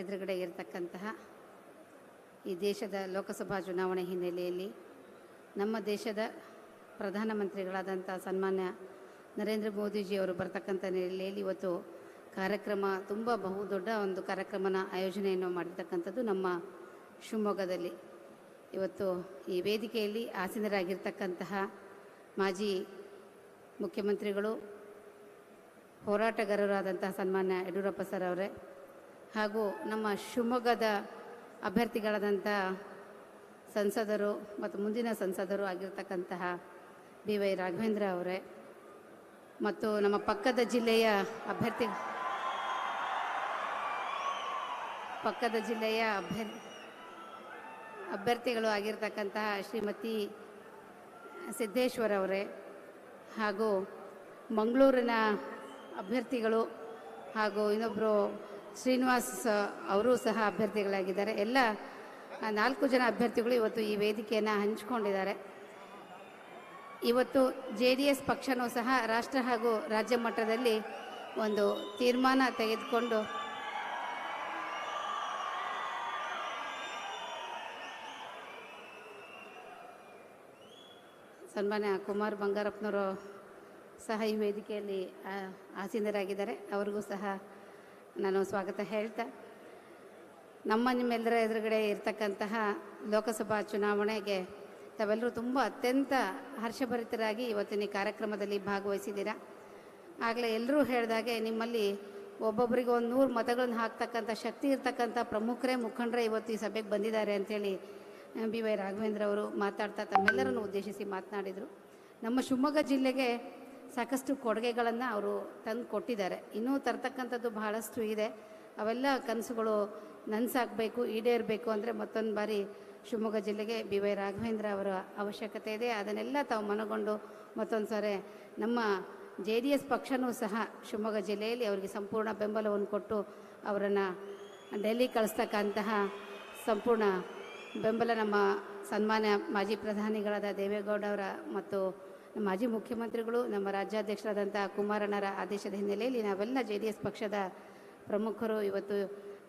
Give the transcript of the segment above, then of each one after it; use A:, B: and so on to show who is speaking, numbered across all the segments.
A: ಎದುರುಗಡೆ ಇರತಕ್ಕಂತಹ ಈ ದೇಶದ ಲೋಕಸಭಾ ಚುನಾವಣೆ ಹಿನ್ನೆಲೆಯಲ್ಲಿ ನಮ್ಮ ದೇಶದ ಪ್ರಧಾನಮಂತ್ರಿಗಳಾದಂಥ ಸನ್ಮಾನ್ಯ ನರೇಂದ್ರ ಮೋದಿಜಿಯವರು ಬರ್ತಕ್ಕಂಥ ನೆಲೆಯಲ್ಲಿ ಇವತ್ತು ಕಾರ್ಯಕ್ರಮ, ತುಂಬ ಬಹುದೊಡ್ಡ ಒಂದು ಕಾರ್ಯಕ್ರಮನ ಆಯೋಜನೆಯನ್ನು ಮಾಡಿರ್ತಕ್ಕಂಥದ್ದು ನಮ್ಮ ಶಿವಮೊಗ್ಗದಲ್ಲಿ. ಇವತ್ತು ಈ ವೇದಿಕೆಯಲ್ಲಿ ಆಸೀನರಾಗಿರ್ತಕ್ಕಂತಹ ಮಾಜಿ ಮುಖ್ಯಮಂತ್ರಿಗಳು, ಹೋರಾಟಗಾರರಾದಂತಹ ಸನ್ಮಾನ್ಯ ಯಡಿಯೂರಪ್ಪ ಸರ್ ಅವರೇ ಹಾಗೂ ನಮ್ಮ ಶಿವಮೊಗ್ಗದ ಅಭ್ಯರ್ಥಿಗಳಾದಂಥ ಸಂಸದರು ಮತ್ತು ಮುಂದಿನ ಸಂಸದರು ಆಗಿರ್ತಕ್ಕಂತಹ ಬಿ ವೈ ರಾಘವೇಂದ್ರ ಅವರೇ ಮತ್ತು ನಮ್ಮ ಪಕ್ಕದ ಜಿಲ್ಲೆಯ ಅಭ್ಯರ್ಥಿ ಪಕ್ಕದ ಜಿಲ್ಲೆಯ ಅಭ್ಯರ್, ಅಭ್ಯರ್ಥಿಗಳು ಆಗಿರ್ತಕ್ಕಂತಹ ಶ್ರೀಮತಿ ಸಿದ್ದೇಶ್ವರ ಅವರೇ ಹಾಗೂ ಮಂಗಳೂರಿನ ಅಭ್ಯರ್ಥಿಗಳು ಹಾಗೂ ಇನ್ನೊಬ್ಬರು ಶ್ರೀನಿವಾಸ್ ಅವರು ಸಹ ಅಭ್ಯರ್ಥಿಗಳಾಗಿದ್ದಾರೆ. ಎಲ್ಲ ನಾಲ್ಕು ಜನ ಅಭ್ಯರ್ಥಿಗಳು ಇವತ್ತು ಈ ವೇದಿಕೆಯನ್ನು ಹಂಚಿಕೊಂಡಿದ್ದಾರೆ. ಇವತ್ತು ಜೆ ಡಿ ಎಸ್ ಪಕ್ಷನೂ ಸಹ ರಾಷ್ಟ್ರ ಹಾಗೂ ರಾಜ್ಯ ಮಟ್ಟದಲ್ಲಿ ಒಂದು ತೀರ್ಮಾನ ತೆಗೆದುಕೊಂಡು ಸನ್ಮಾನ್ಯ ಕುಮಾರ್ ಬಂಗಾರಪ್ಪನವರು ಸಹ ಈ ವೇದಿಕೆಯಲ್ಲಿ ಆಸೀನರಾಗಿದ್ದಾರೆ. ಅವ್ರಿಗೂ ಸಹ ನಾನು ಸ್ವಾಗತ ಹೇಳ್ತಾ, ನಮ್ಮ ನಿಮ್ಮೆಲ್ಲರ ಎದುರುಗಡೆ ಇರತಕ್ಕಂತಹ ಲೋಕಸಭಾ ಚುನಾವಣೆಗೆ ತಾವೆಲ್ಲರೂ ತುಂಬ ಅತ್ಯಂತ ಹರ್ಷಭರಿತರಾಗಿ ಇವತ್ತಿನ ಕಾರ್ಯಕ್ರಮದಲ್ಲಿ ಭಾಗವಹಿಸಿದ್ದೀರಾ. ಆಗಲೇ ಎಲ್ಲರೂ ಹೇಳಿದಾಗೆ ನಿಮ್ಮಲ್ಲಿ ಒಬ್ಬೊಬ್ಬರಿಗೆ ಒಂದು ನೂರು ಮತಗಳನ್ನು ಹಾಕ್ತಕ್ಕಂಥ ಶಕ್ತಿ ಇರ್ತಕ್ಕಂಥ ಪ್ರಮುಖರೇ ಮುಖಂಡರೇ ಇವತ್ತು ಈ ಸಭೆಗೆ ಬಂದಿದ್ದಾರೆ ಅಂತೇಳಿ ಬಿ ವೈ ರಾಘವೇಂದ್ರ ಅವರು ಮಾತಾಡ್ತಾ ತಮ್ಮೆಲ್ಲರನ್ನು ಉದ್ದೇಶಿಸಿ ಮಾತನಾಡಿದರು. ನಮ್ಮ ಶಿವಮೊಗ್ಗ ಜಿಲ್ಲೆಗೆ ಸಾಕಷ್ಟು ಕೊಡುಗೆಗಳನ್ನು ಅವರು ತಂದು ಕೊಟ್ಟಿದ್ದಾರೆ. ಇನ್ನೂ ತರ್ತಕ್ಕಂಥದ್ದು ಬಹಳಷ್ಟು ಇದೆ. ಅವೆಲ್ಲ ಕನಸುಗಳು ನನಸಾಗಬೇಕು, ಈಡೇರಬೇಕು ಅಂದರೆ ಮತ್ತೊಂದು ಬಾರಿ ಶಿವಮೊಗ್ಗ ಜಿಲ್ಲೆಗೆ ಬಿ ವೈ ರಾಘವೇಂದ್ರ ಅವರ ಅವಶ್ಯಕತೆ ಇದೆ. ಅದನ್ನೆಲ್ಲ ತಾವು ಮನಗೊಂಡು ಮತ್ತೊಂದು ಸಾರಿ ನಮ್ಮ ಜೆ ಡಿ ಎಸ್ ಪಕ್ಷನೂ ಸಹ ಶಿವಮೊಗ್ಗ ಜಿಲ್ಲೆಯಲ್ಲಿ ಅವರಿಗೆ ಸಂಪೂರ್ಣ ಬೆಂಬಲವನ್ನು ಕೊಟ್ಟು ಅವರನ್ನು ಡೆಲ್ಲಿ ಕಳಿಸ್ತಕ್ಕಂತಹ ಸಂಪೂರ್ಣ ಬೆಂಬಲ ನಮ್ಮ ಸನ್ಮಾನ್ಯ ಮಾಜಿ ಪ್ರಧಾನಿಗಳಾದ ದೇವೇಗೌಡ ಅವರ ಮತ್ತು ಮಾಜಿ ಮುಖ್ಯಮಂತ್ರಿಗಳು, ನಮ್ಮ ರಾಜ್ಯಾಧ್ಯಕ್ಷರಾದಂಥ ಕುಮಾರಣ್ಣರ ಆದೇಶದ ಹಿನ್ನೆಲೆಯಲ್ಲಿ ನಾವೆಲ್ಲ ಜೆ ಡಿ ಎಸ್ ಪಕ್ಷದ ಪ್ರಮುಖರು. ಇವತ್ತು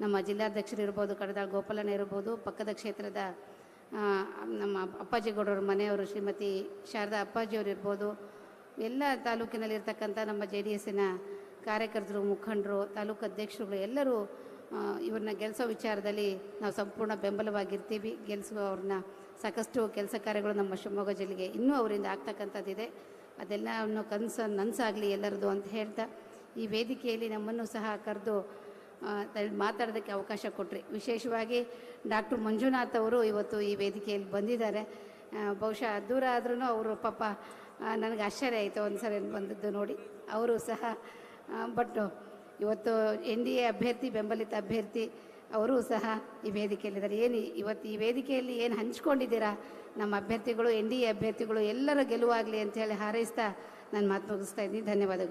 A: ನಮ್ಮ ಜಿಲ್ಲಾಧ್ಯಕ್ಷರು ಇರ್ಬೋದು ಕಡದಾಳ್ ಗೋಪಾಲಣ್ಣ ಇರ್ಬೋದು, ಪಕ್ಕದ ಕ್ಷೇತ್ರದ ನಮ್ಮ ಅಪ್ಪಾಜಿಗೌಡರ ಮನೆಯವರು ಶ್ರೀಮತಿ ಶಾರದಾ ಅಪ್ಪಾಜಿಯವರು ಇರ್ಬೋದು, ಎಲ್ಲ ತಾಲೂಕಿನಲ್ಲಿರ್ತಕ್ಕಂಥ ನಮ್ಮ ಜೆ ಡಿ ಎಸ್ಸಿನ ಕಾರ್ಯಕರ್ತರು, ಮುಖಂಡರು, ತಾಲೂಕು ಅಧ್ಯಕ್ಷರುಗಳು ಎಲ್ಲರೂ ಇವ್ರನ್ನ ಗೆಲ್ಲಿಸೋ ವಿಚಾರದಲ್ಲಿ ನಾವು ಸಂಪೂರ್ಣ ಬೆಂಬಲವಾಗಿರ್ತೀವಿ. ಗೆಲ್ಲಿಸುವ ಅವ್ರನ್ನ ಸಾಕಷ್ಟು ಕೆಲಸ ಕಾರ್ಯಗಳು ನಮ್ಮ ಶಿವಮೊಗ್ಗ ಜಿಲ್ಲೆಗೆ ಇನ್ನೂ ಅವರಿಂದ ಆಗ್ತಕ್ಕಂಥದ್ದಿದೆ. ಅದೆಲ್ಲವನ್ನು ಕನಸು ನನಸಾಗಲಿ ಎಲ್ಲರದು ಅಂತ ಹೇಳ್ತಾ, ಈ ವೇದಿಕೆಯಲ್ಲಿ ನಮ್ಮನ್ನು ಸಹ ಕರೆದು ಮಾತಾಡೋದಕ್ಕೆ ಅವಕಾಶ ಕೊಟ್ಟರೆ ವಿಶೇಷವಾಗಿ ಡಾಕ್ಟರ್ ಮಂಜುನಾಥ್ ಅವರು ಇವತ್ತು ಈ ವೇದಿಕೆಯಲ್ಲಿ ಬಂದಿದ್ದಾರೆ. ಬಹುಶಃ ದೂರ ಆದ್ರೂ ಅವರು ಪಾಪ ನನಗೆ ಆಶ್ಚರ್ಯ ಆಯಿತು ಒಂದು ಸರಿ ಬಂದದ್ದು ನೋಡಿ. ಅವರು ಸಹ ಬಟ್ ಇವತ್ತು ಎನ್ ಡಿ ಎ ಅಭ್ಯರ್ಥಿ, ಬೆಂಬಲಿತ ಅಭ್ಯರ್ಥಿ ಅವರು ಸಹ ಈ ವೇದಿಕೆಯಲ್ಲಿದ್ದಾರೆ. ಏನು ಇವತ್ತು ಈ ವೇದಿಕೆಯಲ್ಲಿ ಏನು ಹಂಚ್ಕೊಂಡಿದ್ದೀರಾ? ನಮ್ಮ ಅಭ್ಯರ್ಥಿಗಳು, ಎನ್ ಡಿ ಎ ಅಭ್ಯರ್ಥಿಗಳು ಎಲ್ಲರ ಗೆಲುವಾಗಲಿ ಅಂತೇಳಿ ಹಾರೈಸ್ತಾ ನಾನು ಮಾತು ಮುಗಿಸ್ತಾ ಇದ್ದೀನಿ. ಧನ್ಯವಾದಗಳು.